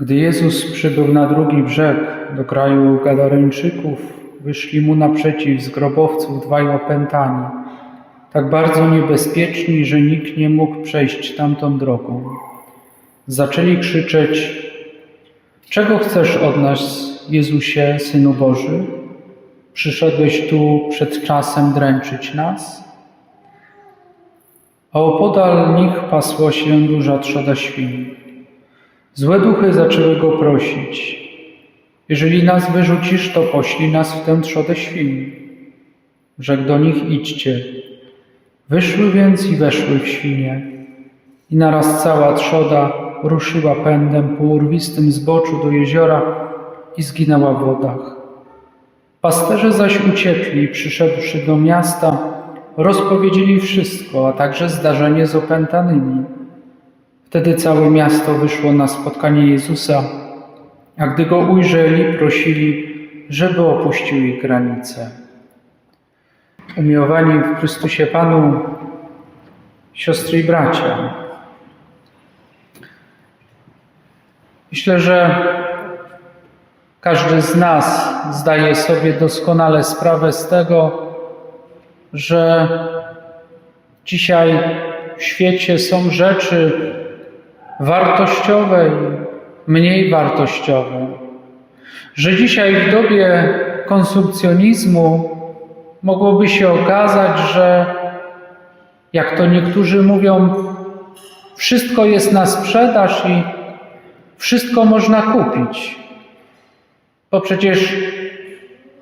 Gdy Jezus przybył na drugi brzeg, do kraju Gadareńczyków, wyszli mu naprzeciw z grobowców dwaj opętani, tak bardzo niebezpieczni, że nikt nie mógł przejść tamtą drogą. Zaczęli krzyczeć: Czego chcesz od nas, Jezusie, synu Boży? Przyszedłeś tu przed czasem dręczyć nas? A opodal nich pasło się duża trzoda świń. Złe duchy zaczęły go prosić: Jeżeli nas wyrzucisz, to poślij nas w tę trzodę świń. Rzekł do nich: Idźcie. Wyszły więc i weszły w świnie. I naraz cała trzoda ruszyła pędem po urwistym zboczu do jeziora i zginęła w wodach. Pasterze zaś uciekli, przyszedłszy do miasta, rozpowiedzieli wszystko, a także zdarzenie z opętanymi. Wtedy całe miasto wyszło na spotkanie Jezusa, a gdy go ujrzeli, prosili, żeby opuścił ich granice. Umiłowani w Chrystusie Panu, siostry i bracia, myślę, że każdy z nas zdaje sobie doskonale sprawę z tego, że dzisiaj w świecie są rzeczy wartościowe i mniej wartościowe. Że dzisiaj w dobie konsumpcjonizmu mogłoby się okazać, że jak to niektórzy mówią, wszystko jest na sprzedaż i wszystko można kupić. Bo przecież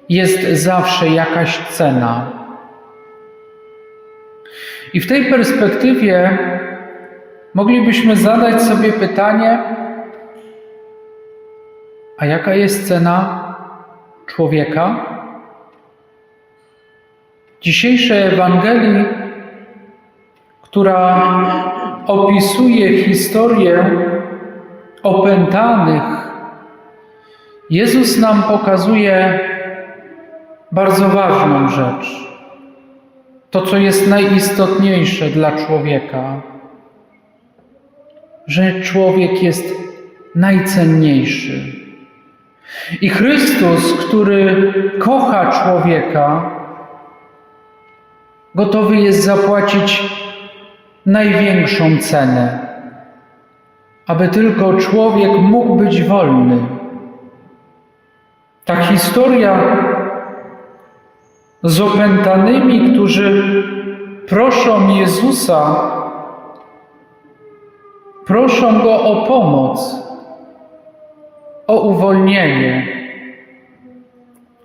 jest zawsze jakaś cena. I w tej perspektywie moglibyśmy zadać sobie pytanie, a jaka jest cena człowieka? Dzisiejszej Ewangelii, która opisuje historię opętanych, Jezus nam pokazuje bardzo ważną rzecz. To, co jest najistotniejsze dla człowieka, że człowiek jest najcenniejszy. I Chrystus, który kocha człowieka, gotowy jest zapłacić największą cenę, aby tylko człowiek mógł być wolny. Ta historia z opętanymi, którzy proszą Jezusa, proszą Go o pomoc, o uwolnienie.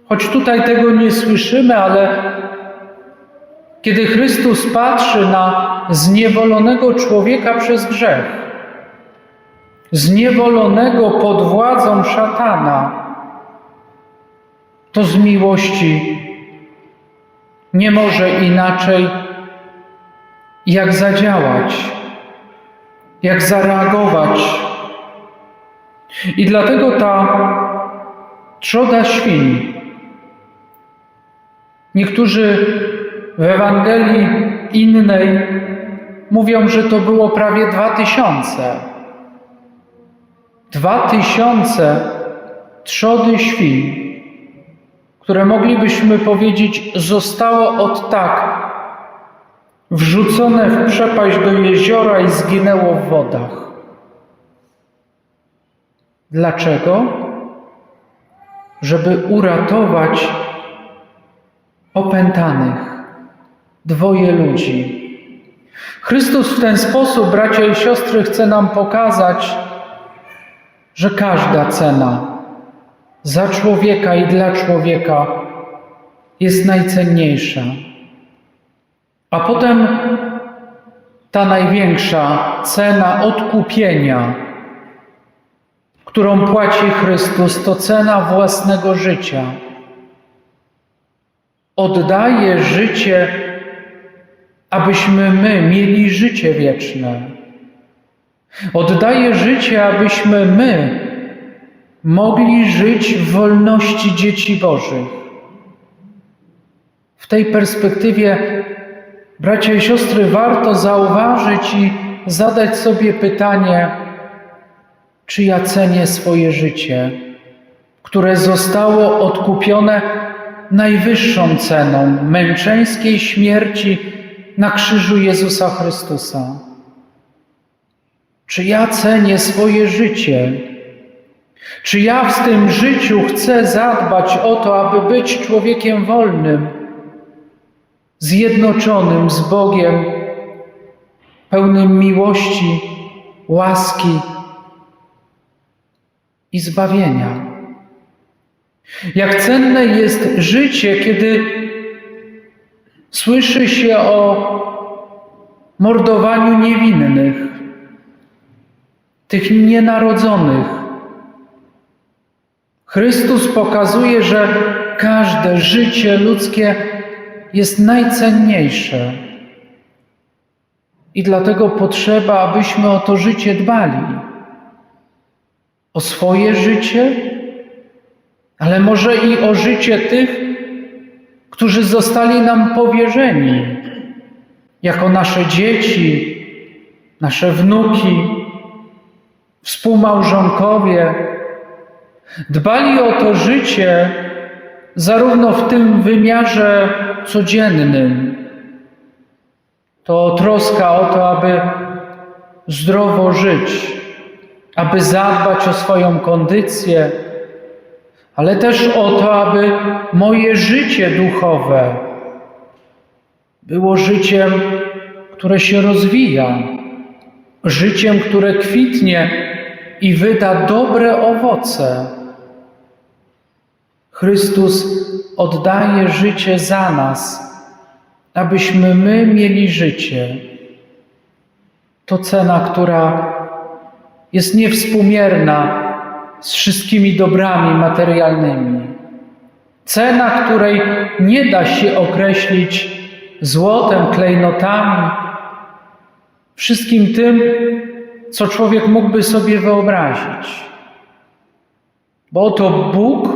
Choć tutaj tego nie słyszymy, ale kiedy Chrystus patrzy na zniewolonego człowieka przez grzech, zniewolonego pod władzą szatana, to z miłości nie może inaczej jak zadziałać, jak zareagować. I dlatego ta trzoda świń. Niektórzy w Ewangelii innej mówią, że to było prawie dwa tysiące. Dwa tysiące trzody świń, które moglibyśmy powiedzieć zostało od tak wrzucone w przepaść do jeziora i zginęło w wodach. Dlaczego? Żeby uratować opętanych, dwoje ludzi. Chrystus w ten sposób, bracia i siostry, chce nam pokazać, że każda cena za człowieka i dla człowieka jest najcenniejsza. A potem ta największa cena odkupienia, którą płaci Chrystus, to cena własnego życia. Oddaje życie, abyśmy my mieli życie wieczne. Oddaje życie, abyśmy my mogli żyć w wolności dzieci Bożych. W tej perspektywie, bracia i siostry, warto zauważyć i zadać sobie pytanie, Czy ja cenię swoje życie, które zostało odkupione najwyższą ceną męczeńskiej śmierci na krzyżu Jezusa Chrystusa? Czy ja cenię swoje życie? Czy ja w tym życiu chcę zadbać o to, aby być człowiekiem wolnym, zjednoczonym z Bogiem, pełnym miłości, łaski i zbawienia? Jak cenne jest życie, kiedy słyszy się o mordowaniu niewinnych, tych nienarodzonych. Chrystus pokazuje, że każde życie ludzkie jest najcenniejsze. I dlatego potrzeba, abyśmy o to życie dbali. O swoje życie, ale może i o życie tych, którzy zostali nam powierzeni, jako nasze dzieci, nasze wnuki, współmałżonkowie. Dbali o to życie zarówno w tym wymiarze codziennym. To troska o to, aby zdrowo żyć, aby zadbać o swoją kondycję, ale też o to, aby moje życie duchowe było życiem, które się rozwija, życiem, które kwitnie i wyda dobre owoce. Chrystus oddaje życie za nas, abyśmy my mieli życie. To cena, która jest niewspółmierna z wszystkimi dobrami materialnymi. Cena, której nie da się określić złotem, klejnotami, wszystkim tym, co człowiek mógłby sobie wyobrazić. Bo oto Bóg,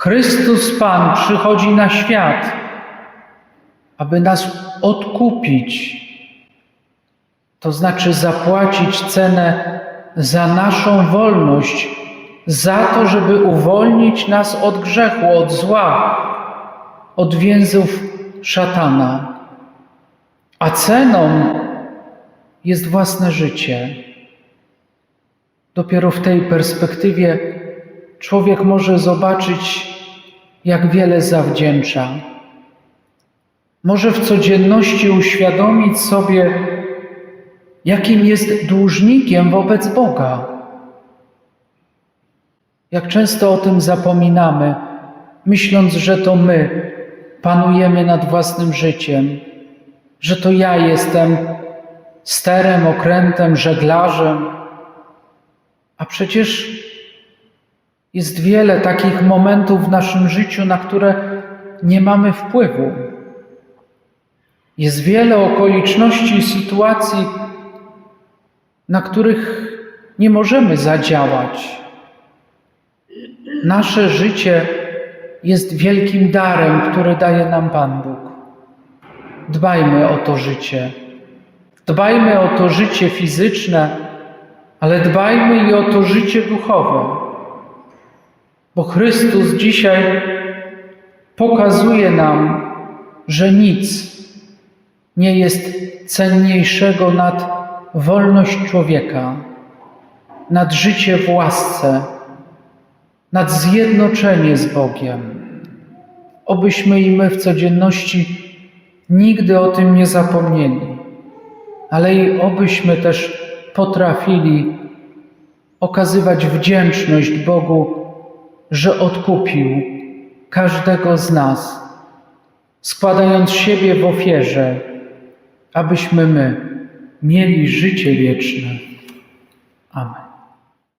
Chrystus Pan, przychodzi na świat, aby nas odkupić, to znaczy zapłacić cenę za naszą wolność, za to, żeby uwolnić nas od grzechu, od zła, od więzów szatana. A ceną jest własne życie. Dopiero w tej perspektywie człowiek może zobaczyć, jak wiele zawdzięcza. Może w codzienności uświadomić sobie, jakim jest dłużnikiem wobec Boga. Jak często o tym zapominamy, myśląc, że to my panujemy nad własnym życiem, że to ja jestem sterem, okrętem, żeglarzem. A przecież jest wiele takich momentów w naszym życiu, na które nie mamy wpływu. Jest wiele okoliczności i sytuacji, na których nie możemy zadziałać. Nasze życie jest wielkim darem, który daje nam Pan Bóg. Dbajmy o to życie. Dbajmy o to życie fizyczne, ale dbajmy i o to życie duchowe. Bo Chrystus dzisiaj pokazuje nam, że nic nie jest cenniejszego nad wolność człowieka, nad życie w łasce, nad zjednoczenie z Bogiem. Obyśmy i my w codzienności nigdy o tym nie zapomnieli, ale i obyśmy też potrafili okazywać wdzięczność Bogu, że odkupił każdego z nas, składając siebie w ofierze, abyśmy my mieli życie wieczne. Amen.